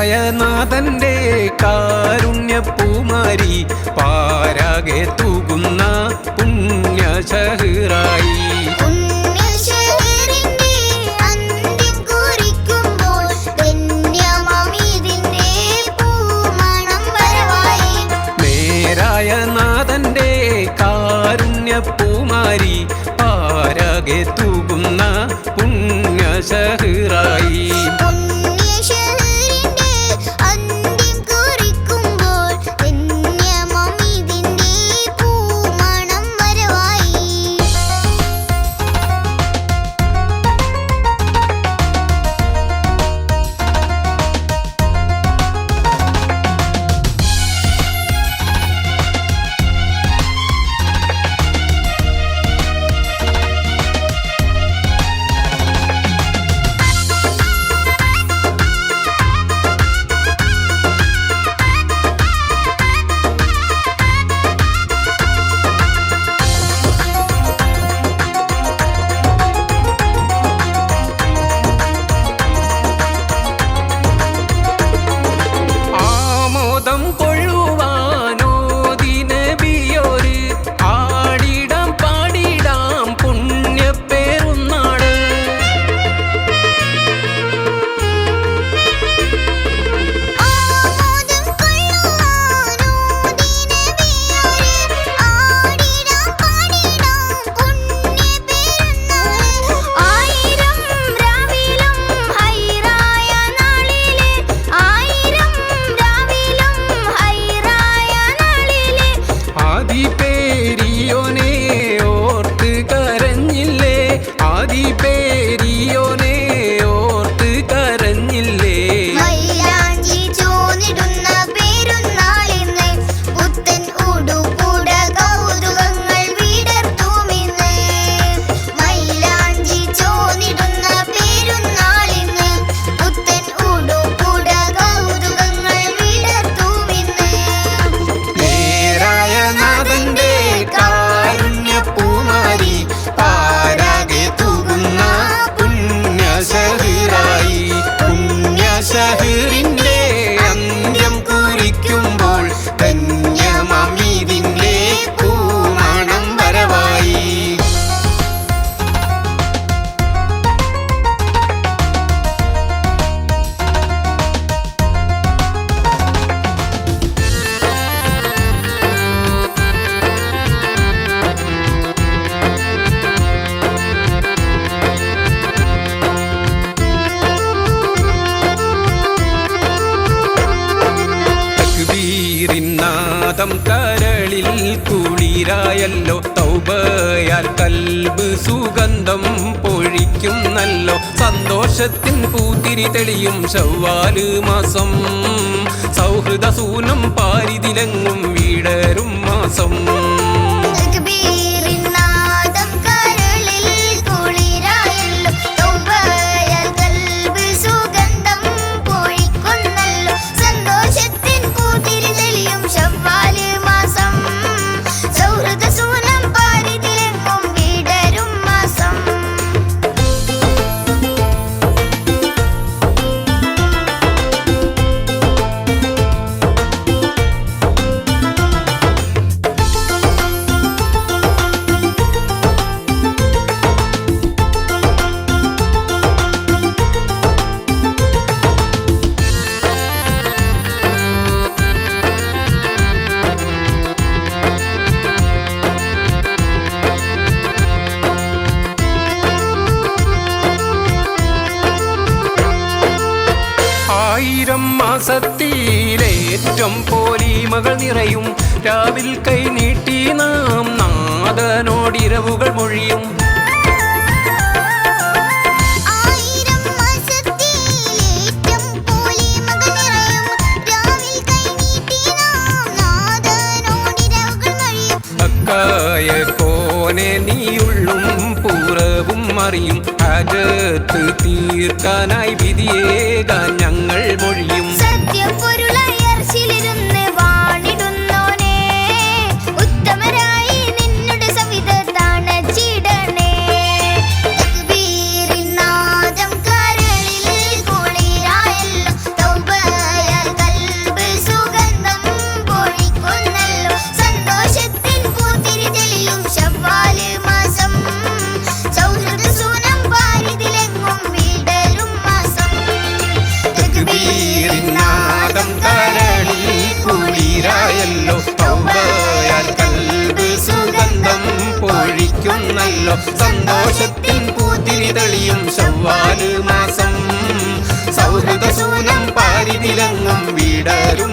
ായ ന്യായനാഥന്റെ കാരുണ്യപ്പൂമാരി പാരാകെ തൂകുന്ന പുണ്യശഹറായി. നാഥന്റെ കാരുണ്യപ്പൂമാരി പാരാകെ തൂകുന്ന പുണ്യ പുണ്യശഹറായി തം കരളിൽ കുളിരായല്ലോ. തൗബയാൽ കൽബ് സുഗന്ധം പൊഴിക്കുന്നല്ലോ സന്തോഷത്തിൻ പൂത്തിരി തെളിയും ചവ്വാൽ മാസം. സൗഹൃദസൂനം പാരിതിലങ്ങും വീടരും മാസം. മാസത്തിലേറ്റം പോലീമകൾ നിറയും. രാവിൽ കൈ നീട്ടി നാം നാഥനോടിരവുകൾ മൊഴിയും. ോനെ നീയുള്ളും പൂറവും അറിയും അകത്ത് തീർക്കാനായി വിധിയേകാൻ ഞങ്ങൾ മൊഴി പൊഴിക്കുന്നല്ലോ സന്തോഷത്തിൻ പൂത്തിരി തെളിയും ശവ്വാൽ മാസം. സൗഹൃദ സൂനം പാരിതിലങ്ങും വീടരും